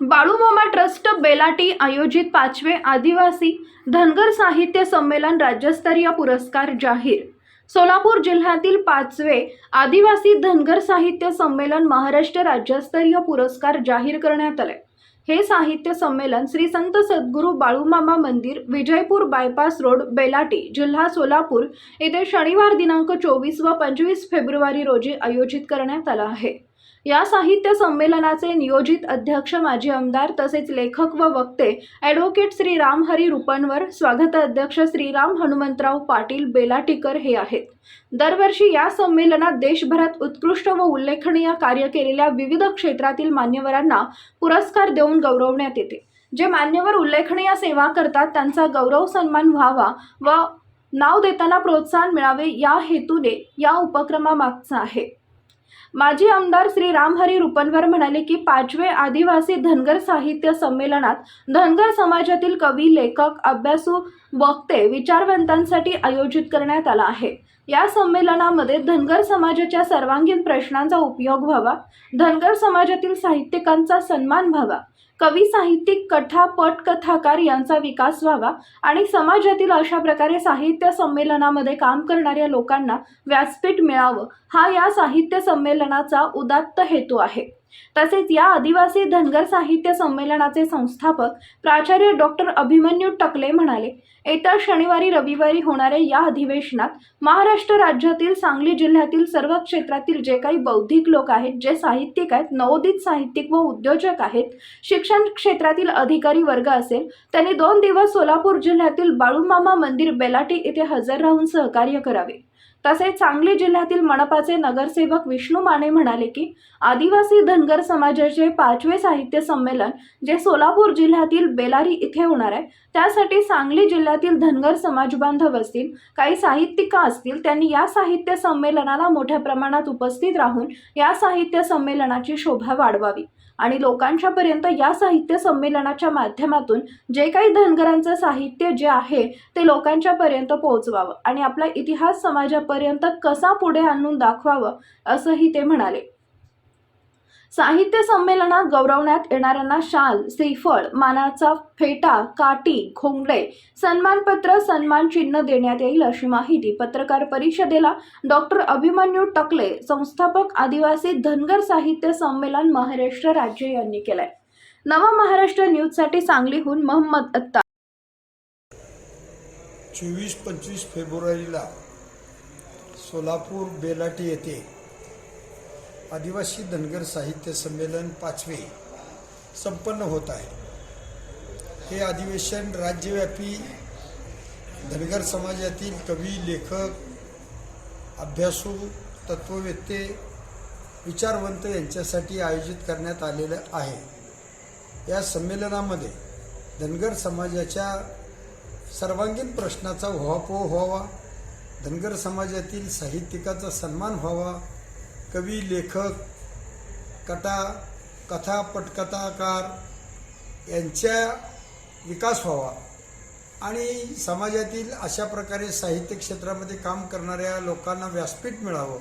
Balumama trust Belati आयोजित पाचवे आदिवासी धनगर साहित्य संमेलन राज्यस्तरीय पुरस्कार जाहीर. सोलापूर जिल्ह्यातील पाचवे आदिवासी धनगर साहित्य संमेलन महाराष्ट्र राज्यस्तरीय पुरस्कार जाहीर करण्यात आले. हे साहित्य संमेलन श्री संत सद्गुरू बाळूमामा मंदिर विजयपूर बायपास रोड बेलाटी जिल्हा सोलापूर येथे शनिवार दिनांक चोवीस व पंचवीस फेब्रुवारी रोजी आयोजित करण्यात आला आहे. या साहित्य संमेलनाचे नियोजित अध्यक्ष माजी आमदार तसेच लेखक व वक्ते ॲडव्होकेट श्री रामहरी रुपनवर स्वागत अध्यक्ष श्रीराम हनुमंतराव पाटील बेलाटीकर हे आहेत. दरवर्षी या संमेलनात देशभरात उत्कृष्ट व उल्लेखनीय कार्य केलेल्या विविध क्षेत्रातील मान्यवरांना पुरस्कार देऊन गौरवण्यात येते. जे मान्यवर उल्लेखनीय सेवा करतात त्यांचा गौरव सन्मान व्हावा व नाव देताना प्रोत्साहन मिळावे या हेतूने या उपक्रमामागचा आहे. माजी आमदार श्री रामहरी रुपनवर म्हणाले की पाचवे आदिवासी धनगर साहित्य संमेलनात धनगर समाजातील कवी लेखक अभ्यासू वक्ते विचारवंतांसाठी आयोजित करण्यात आला आहे. या संमेलनामध्ये धनगर समाजाच्या सर्वांगीण प्रश्नांचा उपयोग व्हावा धनगर समाजातील साहित्यिकांचा सन्मान व्हावा कवी साहित्यिक कथा पटकथाकार यांचा विकास व्हावा आणि समाजातील अशा प्रकारे साहित्य संमेलनामध्ये काम करणाऱ्या लोकांना व्यासपीठ मिळावं हा या साहित्य संमेलनाचा उदात्त हेतू आहे. तसेच या आदिवासी धनगर साहित्य संमेलनाचे संस्थापक प्राचार्य डॉक्टर अभिमन्यू टकले म्हणाले येत्या शनिवारी रविवारी होणाऱ्या या अधिवेशनात महाराष्ट्र राज्यातील सांगली जिल्ह्यातील सर्व क्षेत्रातील जे काही बौद्धिक लोक आहेत जे साहित्यिक आहेत नवोदित साहित्यिक व उद्योजक आहेत शिक्षण क्षेत्रातील अधिकारी वर्ग असेल त्यांनी दोन दिवस सोलापूर जिल्ह्यातील बाळूमामा मंदिर बेलाटी येथे हजर राहून सहकार्य करावे. तसेच सांगली जिल्ह्यातील मनपाचे नगरसेवक विष्णू माने म्हणाले की आदिवासी धनगर समाजाचे पाचवे साहित्य संमेलन जे सोलापूर जिल्ह्यातील बेलारी इथे होणार आहे त्यासाठी सांगली जिल्ह्यातील धनगर समाज बांधव असतील काही साहित्यिका असतील त्यांनी या साहित्य संमेलनाला मोठ्या प्रमाणात उपस्थित राहून या साहित्य संमेलनाची शोभा वाढवावी. आणि लोकांच्या पर्यंत या साहित्य संमेलनाच्या माध्यमातून जे काही धनगरांचं साहित्य जे आहे ते लोकांच्या पर्यंत पोहोचवावं. आणि आपला इतिहास लोकांपर्यंत कसा पुढे आणून दाखवावं असंही ते म्हणाले. साहित्य संमेलनात गौरवण्यात येणाऱ्यांना शाल श्रीफळ मानाचा फेटा काटी घोंगडे सन्मानपत्र सन्मान चिन्ह देण्यात येईल अशी माहिती पत्रकार परिषदेला डॉक्टर अभिमन्यू टकले संस्थापक आदिवासी धनगर साहित्य संमेलन महाराष्ट्र राज्य यांनी केलंय. नवा महाराष्ट्र न्यूजसाठी सांगलीहून मोहम्मद अत्ता चोवीस पंचवीस फेब्रुवारीला सोलापूर बेलाटी येथे आदिवासी धनगर साहित्य संमेलन पाचवे संपन्न होत आहे. हे अधिवेशन राज्यव्यापी धनगर समाजातील कवी लेखक अभ्यासू तत्ववेत्ते विचारवंत यांच्यासाठी आयोजित करण्यात आलेलं आहे. या संमेलनामध्ये धनगर समाजाच्या सर्वांगीण प्रश्नाचा उहापोह व्हावा धनगर समाजातील साहित्यिकाचा सन्मान व्हावा. कवी लेखक कथा कथा पटकथाकार यांच्या विकास व्हावा. आणि समाजातील अशा प्रकारे साहित्य क्षेत्रामध्ये काम करणाऱ्या लोकांना व्यासपीठ मिळावं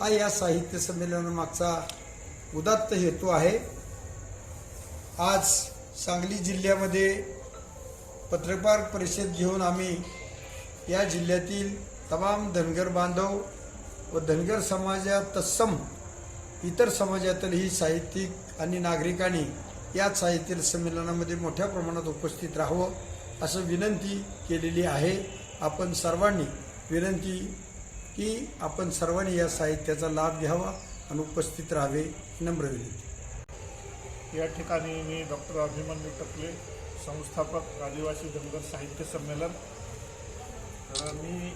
हा या साहित्य संमेलनामागचा उदात्त हेतू आहे. आज सांगली जिल्ह्यामध्ये पत्रकार परिषद घेऊन आम्ही या जिल्ह्यातील तमाम धनगर बांधव व धनगर समाजात तत्सम इतर समाजातीलही साहित्यिक आणि नागरिकांनी या साहित्य संमेलनामध्ये मोठ्या प्रमाणात उपस्थित राहावं असं विनंती केलेली आहे. आपण सर्वांनी विनंती की आपण सर्वांनी या साहित्याचा लाभ घ्यावा आणि उपस्थित राहावे नम्र विनंती. या ठिकाणी मी डॉक्टर अभिमन्यू टकले संस्थापक आदिवासी धनगर साहित्य संमेलन. मी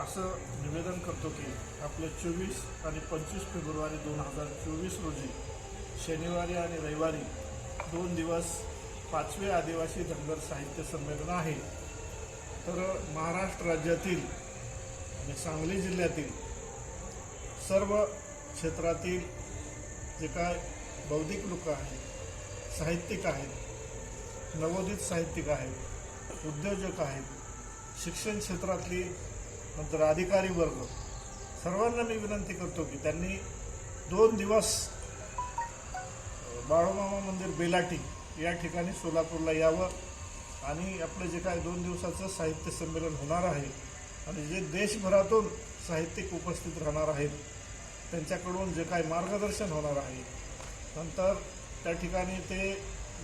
असं निवेदन करतो की आपले चोवीस आणि पंचवीस फेब्रुवारी दोन हजार चोवीस रोजी शनिवारी आणि रविवारी दोन दिवस पाचवे आदिवासी धनगर साहित्य संमेलन आहे. तर महाराष्ट्र राज्यातील आणि सांगली जिल्ह्यातील सर्व क्षेत्रातील जे काय बौद्धिक लोक आहेत साहित्यिक आहेत नवोदित साहित्यिक आहेत उद्योजक आहेत शिक्षण क्षेत्रातली नंतर अधिकारी वर्ग. सर्वांना मी विनंती करतो की त्यांनी दोन दिवस बाळोमामा मंदिर बेलाटी या ठिकाणी सोलापूरला यावं आणि आपलं जे काय दोन दिवसाचं साहित्य संमेलन होणार आहे आणि जे देशभरातून साहित्यिक उपस्थित राहणार आहेत त्यांच्याकडून जे काय मार्गदर्शन होणार आहे नंतर त्या ठिकाणी ते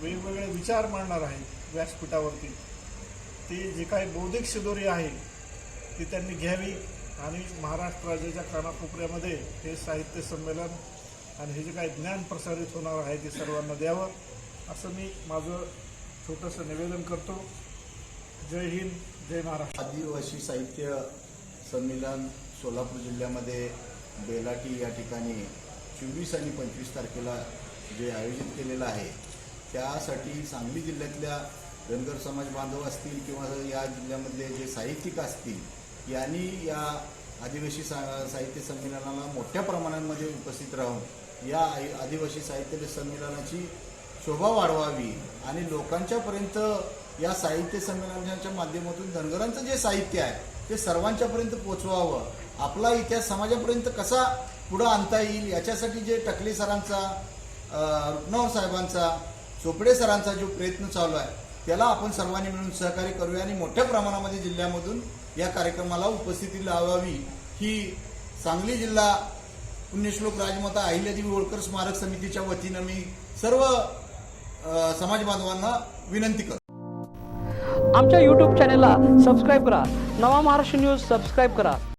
वेगवेगळे विचार मांडणार आहेत व्यासपीठावरती. ती जी काही बौद्धिक शिदोरी आहे ती त्यांनी घ्यावी आणि महाराष्ट्र राज्याच्या कानाकोपऱ्यामध्ये हे साहित्य संमेलन आणि हे जे काही ज्ञान प्रसारित होणार आहे ते सर्वांना द्यावं. असं मी माझं छोटंसं निवेदन करतो. जय हिंद जय महाराष्ट्र. आदिवासी साहित्य संमेलन सोलापूर जिल्ह्यामध्ये बेलाटी या ठिकाणी चोवीस आणि पंचवीस तारखेला जे आयोजित केलेलं आहे त्यासाठी सांगली जिल्ह्यातल्या धनगर समाज बांधव असतील किंवा या जिल्ह्यामधले जे साहित्यिक असतील यांनी या आदिवासी सा साहित्य संमेलनाला मोठ्या प्रमाणामध्ये उपस्थित राहून या आदिवासी साहित्य संमेलनाची शोभा वाढवावी आणि लोकांच्यापर्यंत या साहित्य संमेलनाच्या माध्यमातून धनगरांचं जे साहित्य आहे ते सर्वांच्यापर्यंत पोचवावं. आपला इतिहास समाजापर्यंत कसा पुढं आणता येईल याच्यासाठी जे टकले सरांचा रुपनावर साहेबांचा चोपडे सरांचा जो प्रयत्न चालू आहे त्याला आपण सर्वांनी मिळून सहकार्य करूया आणि मोठ्या प्रमाणामध्ये जिल्ह्यामधून या कार्यक्रमाला उपस्थिती लावावी ही सांगली जिल्हा पुण्यश्लोक राजमाता अहिल्यादेवी होळकर स्मारक समितीच्या वतीनं मी सर्व समाज बांधवांना विनंती करतो. आमच्या यूट्यूब चॅनेलला सबस्क्राईब करा. नवा महाराष्ट्र न्यूज सबस्क्राईब करा.